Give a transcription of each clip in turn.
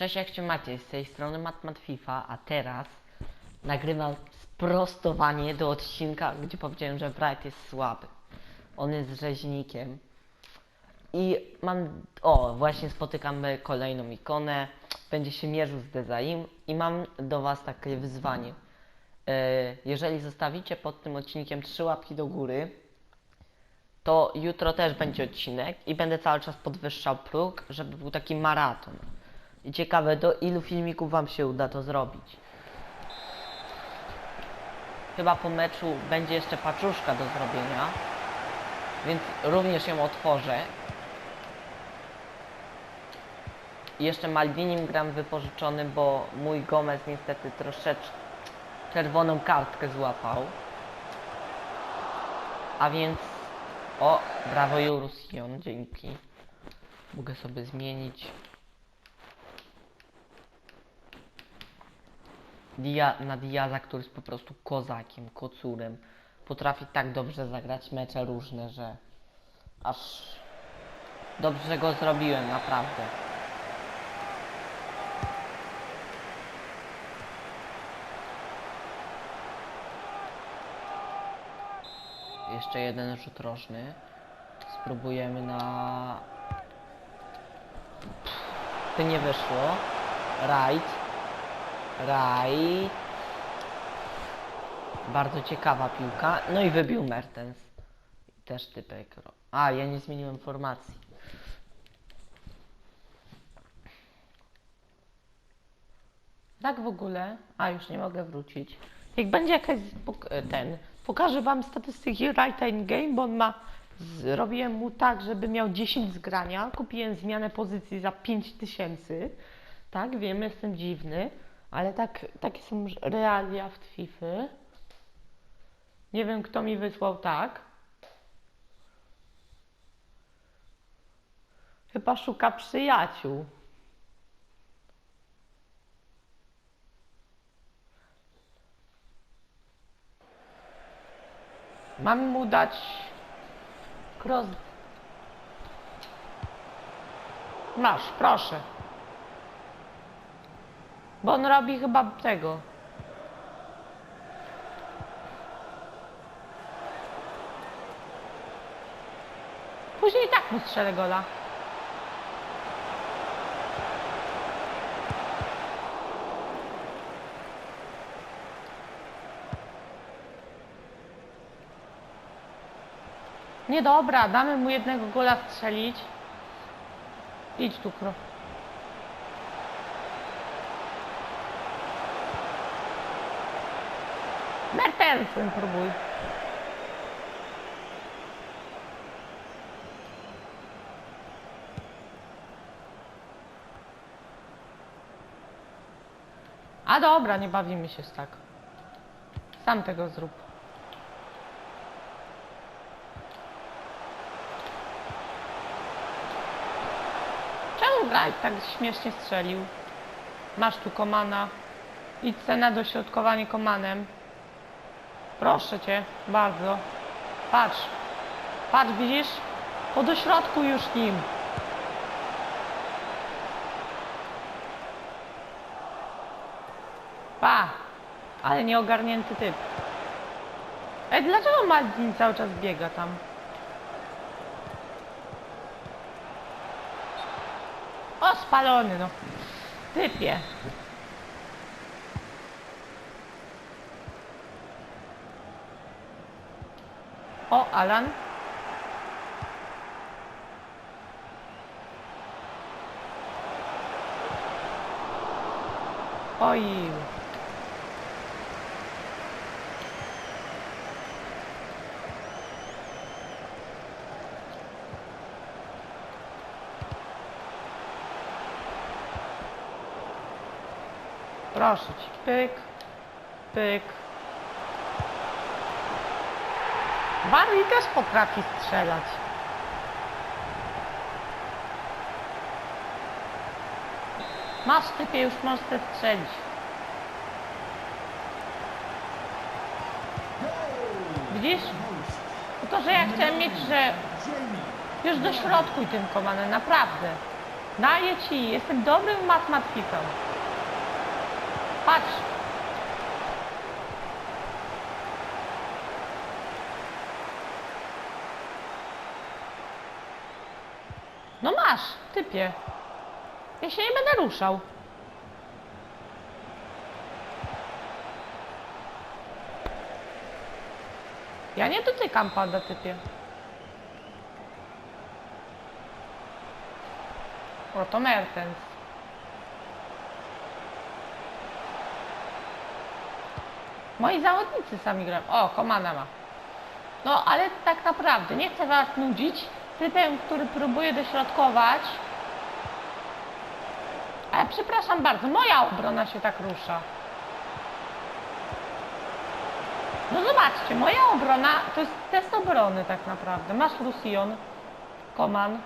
Cześć, jak się macie? Z tej strony Matmat FIFA, a teraz nagrywam sprostowanie do odcinka, gdzie powiedziałem, że Bright jest słaby. On jest rzeźnikiem. I mam... O, właśnie spotykamy kolejną ikonę. Będzie się mierzył z Dezaim i mam do was takie wyzwanie. E, jeżeli zostawicie pod tym odcinkiem trzy łapki do góry, to jutro też będzie odcinek i będę cały czas podwyższał próg, żeby był taki maraton. I ciekawe, do ilu filmików Wam się uda to zrobić. Chyba po meczu będzie jeszcze paczuszka do zrobienia, więc również ją otworzę. I jeszcze Maldinim gram wypożyczonym, bo mój Gomez niestety troszeczkę czerwoną kartkę złapał. A więc... O, brawo Jurusion, dzięki. Mogę sobie zmienić. Dia, na Diaza, który jest po prostu kozakiem, kocurem. Potrafi tak dobrze zagrać mecze różne, że aż dobrze go zrobiłem, naprawdę. Jeszcze jeden rzut rożny. Spróbujemy na... To nie wyszło. Right. Right. Bardzo ciekawa piłka. No i wybił Mertens. Też typek. A, ja nie zmieniłem formacji. Tak w ogóle. A, już nie mogę wrócić. Jak będzie jakaś ten. Pokażę wam statystyki Right in Game, bo on ma. Zrobiłem mu tak, żeby miał 10 zgrania. Kupiłem zmianę pozycji za 5000. Tak, wiem, jestem dziwny, ale tak, takie są realia w FIFA. Nie wiem, kto mi wysłał tak. Chyba szuka przyjaciół. Mam mu dać cross. Masz, proszę. Bo on robi chyba tego. Później tak mu strzelę gola. Nie dobra, damy mu jednego gola strzelić. Idź tu, kro. Mertensem próbuj. A dobra, nie bawimy się z tak. Sam tego zrób. Czemu Bright tak śmiesznie strzelił? Masz tu komana. Idź na dośrodkowanie komanem. Proszę cię, bardzo. Patrz. Patrz, widzisz? To do środku już nim. Pa! Ale nieogarnięty typ. Ej, dlaczego Maldin cały czas biega tam? O, spalony, no. Typie. O, Alan. Oj. Proszę ci, pyk, pyk. Barley też potrafi strzelać. Masz typie, już możesz te strzelić. Widzisz? To, że ja chciałem mieć, że już do środku i tym komanem, naprawdę. Daję ci, jestem dobrym matematykiem. Patrz. No masz, typie. Ja się nie będę ruszał. Ja nie dotykam pada, typie. O, to Mertens. Moi zawodnicy sami grają. O, Komana ma. No, ale tak naprawdę nie chcę was nudzić. Typem, który próbuje dośrodkować. Ale przepraszam bardzo, moja obrona się tak rusza. No zobaczcie, moja obrona to jest test obrony tak naprawdę. Masz Lusion, Koman.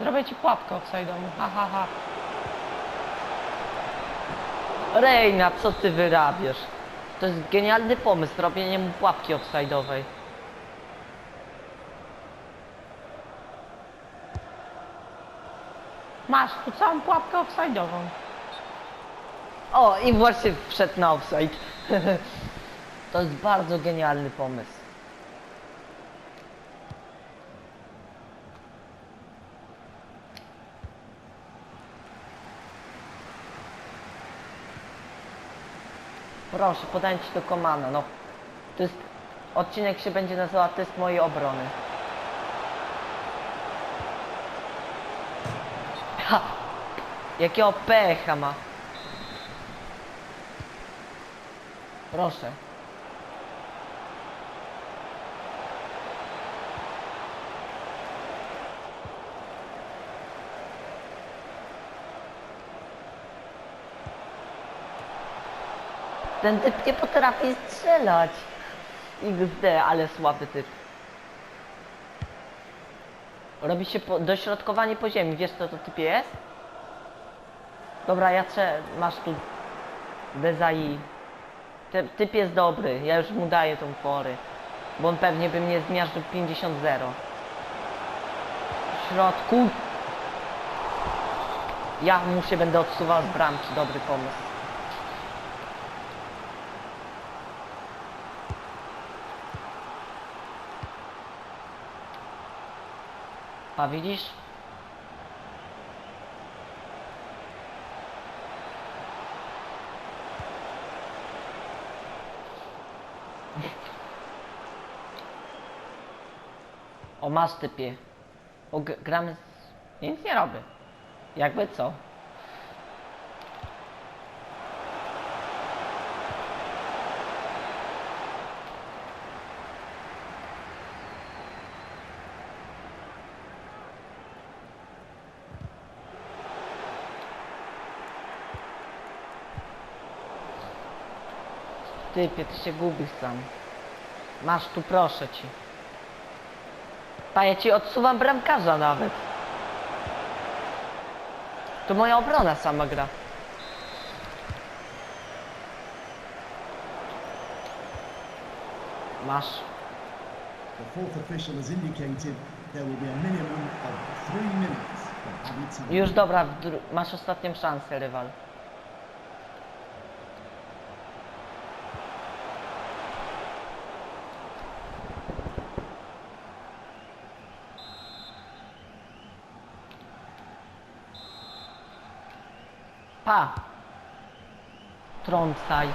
Zrobię ci pułapkę offside'ową. Ha, ha, ha. Reina, co ty wyrabiasz? To jest genialny pomysł, robienie mu pułapki offside'owej. Masz tu całą pułapkę offside'ową. O, i właśnie wszedł na offside. to jest bardzo genialny pomysł. Proszę, podaj ci do komana, no. To jest... Odcinek się będzie nazywał Test mojej obrony. Ha! Jakiego pecha ma. Proszę. Ten typ nie potrafi strzelać. XD, ale słaby typ. Robi się po, dośrodkowanie po ziemi. Wiesz co to typie jest? Dobra, ja trzę... Masz tu... Dezai. Ten typ jest dobry, ja już mu daję tą fory. Bo on pewnie by mnie zmiażdżył 50-0. W środku. Ja mu się będę odsuwał z bramki, dobry pomysł. A widzisz? O masz typie. O, gramy. Nic nie robię. Jakby co? Typie, ty się gubisz sam. Masz tu, proszę ci. Pa, ja ci odsuwam bramkarza nawet. To moja obrona sama gra. Masz. The fourth official has indicated there will be a minimum of three minutes. Już dobra, masz ostatnią szansę, rywal. Pa! Trącaj.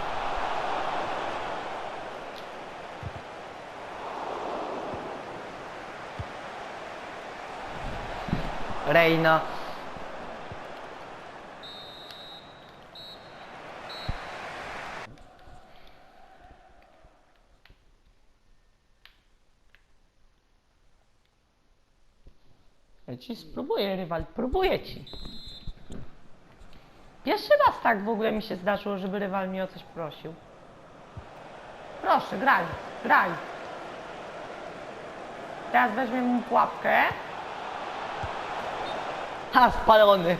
Reina. Ja ci spróbuję, rywal, próbuję ci. Pierwszy raz tak w ogóle mi się zdarzyło, żeby rywal mi o coś prosił. Proszę, graj, graj. Teraz weźmie mu pułapkę. Ha, spalony!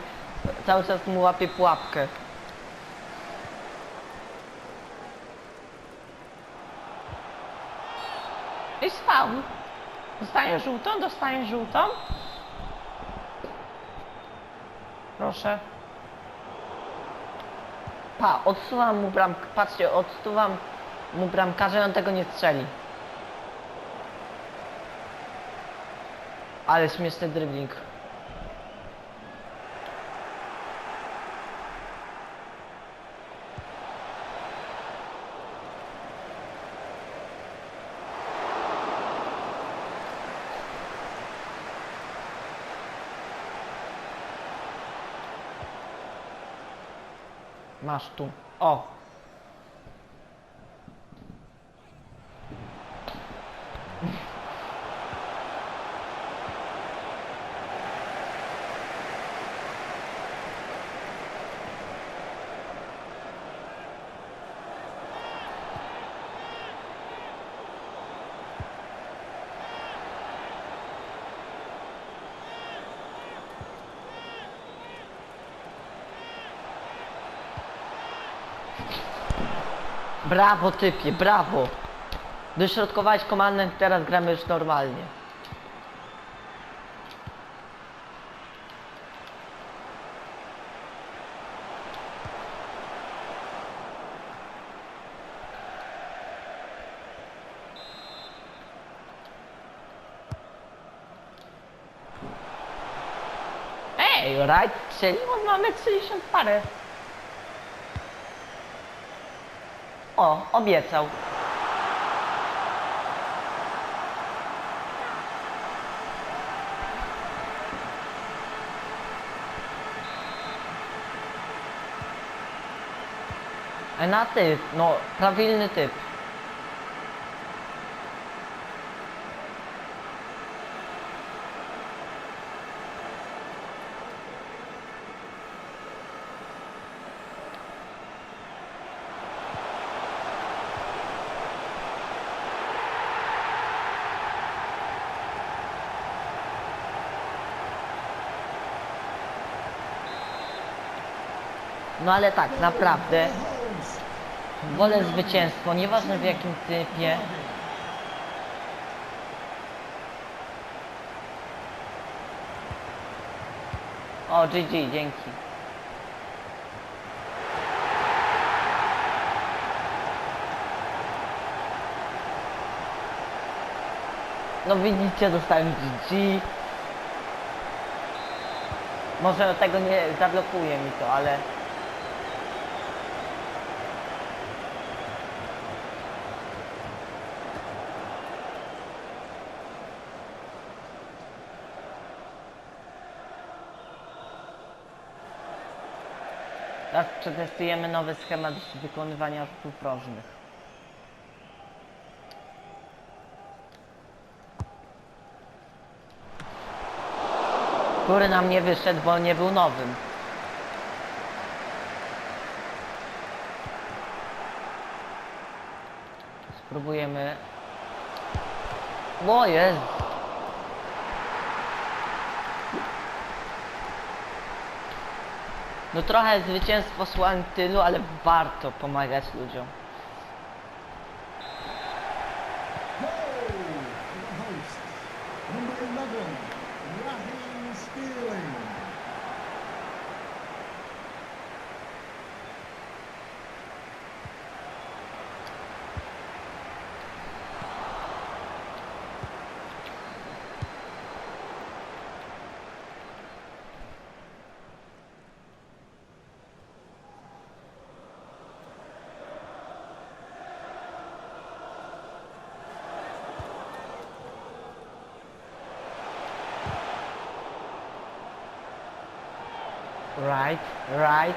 Cały czas mu łapie pułapkę. I faul. Dostanie żółtą, dostanie żółtą. Proszę. Pa, odsuwam mu bramkę, patrzcie, odsuwam mu bramkarza on tego nie strzeli. Ale śmieszny dribbling. Masz tu. O! Brawo typie, brawo! Dośrodkowałeś komandę, teraz gramy już normalnie. Ej, right strzelił? On ma 60 parę. O, obiecał. Na typ, no, prawilny typ. No ale tak, naprawdę wolę zwycięstwo, nieważne w jakim typie. O, GG, dzięki. No widzicie, dostałem GG. Może tego nie zablokuje mi to, ale... Teraz przetestujemy nowy schemat wykonywania rzutów rożnych. Który nam nie wyszedł, bo nie był nowym. Spróbujemy. O jest. No trochę zwycięstwo słałem tylu, ale warto pomagać ludziom. Right, right.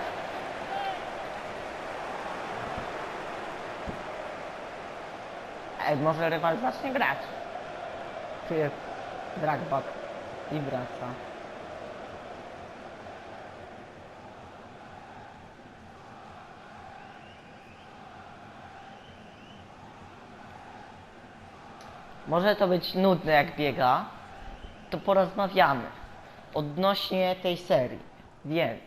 Ej, może rywal zacznie grać. Ty, dragback. I wraca. Może to być nudne jak biega, to porozmawiamy odnośnie tej serii. Więc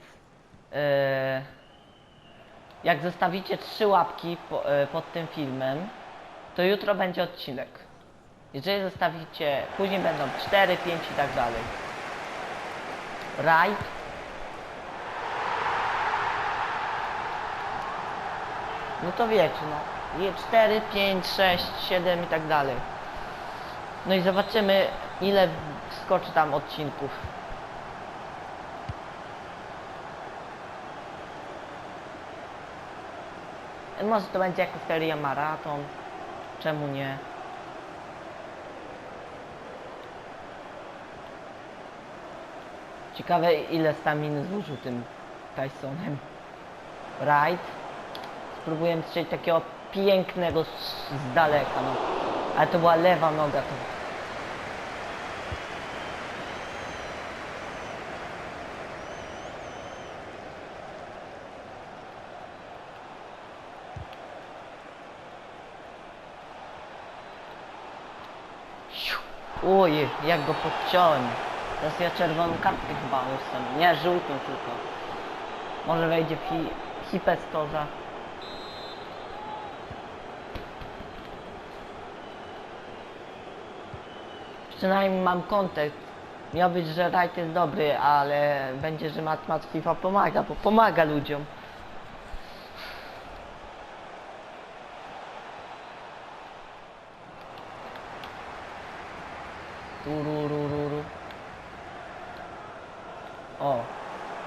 e, jak zostawicie trzy łapki e, pod tym filmem, to jutro będzie odcinek. Jeżeli zostawicie, później będą 4, 5 i tak dalej. Rajd. No to wiecie, no. 4, 5, 6, 7 i tak dalej. No i zobaczymy ile skoczy tam odcinków. Może to będzie jako seria maraton. Czemu nie? Ciekawe ile staminy zużył tym Tysonem. Right. Spróbuję strzelić takiego pięknego z, z daleka, no. Ale to była lewa noga to. Oj, jak go podciąłem. Teraz ja czerwoną kartkę chyba ustam. Nie, żółtą tylko. Może wejdzie fi hipestorza. Przynajmniej mam kontekst. Miał być, że Wright jest dobry, ale będzie, że Matmat FIFA pomaga, bo pomaga ludziom. O,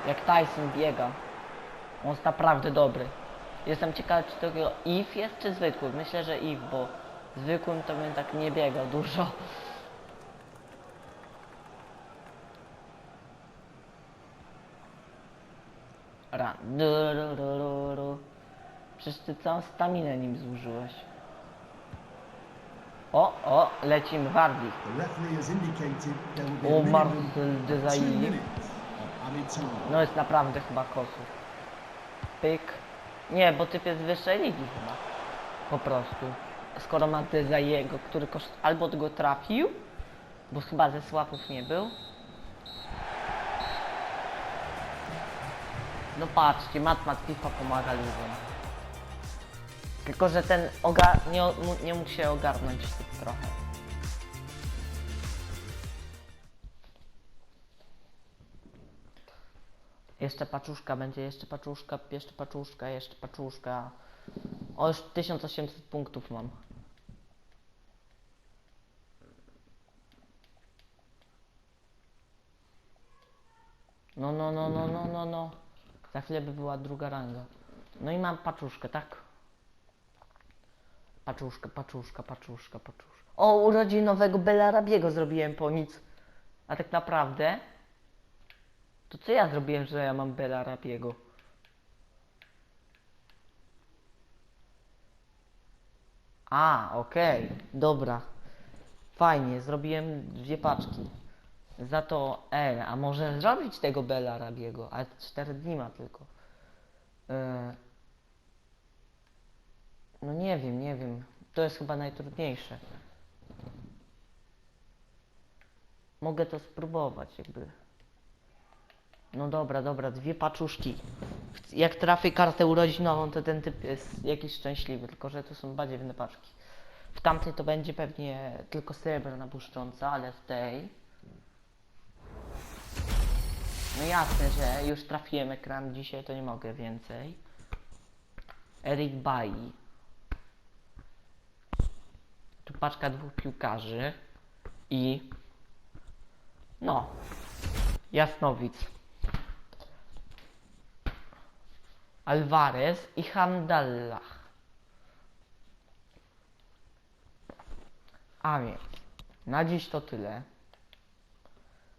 jak Tyson biega. On jest naprawdę dobry. Jestem ciekawy, czy to if jest, czy zwykły. Myślę, że if, bo zwykłym to bym tak nie biegał dużo. Ra. Przecież ty całą staminę nim zużyłeś. O, o, lecimy Wardi. O, Marcel Desailly. minutes of added time. No jest naprawdę chyba kosów. Pyk. Nie, bo typ jest wyższej ligi chyba. Po prostu. Skoro ma za jego, który koszt... albo go trafił, bo chyba ze słapów nie był. No patrzcie, Matmat FIFA pomaga ludziom. Tylko, że ten oga... nie, nie mógł się ogarnąć trochę. Jeszcze paczuszka będzie, jeszcze paczuszka, jeszcze paczuszka, jeszcze paczuszka. O, już 1800 punktów mam. No, no, no, no, no, no, no. Za chwilę by była druga ranga. No i mam paczuszkę, tak? Paczuszka, paczuszka, paczuszka, paczuszka. O, urodzinowego Belarabiego zrobiłem po nic. A tak naprawdę... To co ja zrobiłem, że ja mam Bela Rapiego? A, okej, dobra. Fajnie, zrobiłem dwie paczki. Za to, e, a może zrobić tego Bela Rabiego, ale 4 dni ma tylko. E, no nie wiem, nie wiem. To jest chyba najtrudniejsze. Mogę to spróbować, jakby. No dobra, dobra, dwie paczuszki. Jak trafię kartę urodzinową, to ten typ jest jakiś szczęśliwy, tylko że to są badziewne paczki. W tamtej to będzie pewnie tylko srebrna błyszcząca, ale w tej... No jasne, że już trafiłem ekran dzisiaj, to nie mogę więcej. Eric Bailly. Tu paczka dwóch piłkarzy i... No, Jasnowic. Alvarez i Hamdallah. A więc, na dziś to tyle.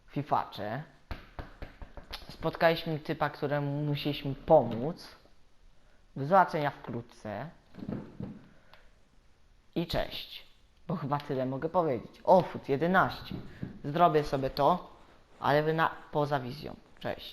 Fifacze. Spotkaliśmy typa, któremu musieliśmy pomóc. Do zobaczenia wkrótce. I cześć. Bo chyba tyle mogę powiedzieć. O, fut 11. Zrobię sobie to, ale na, poza wizją. Cześć.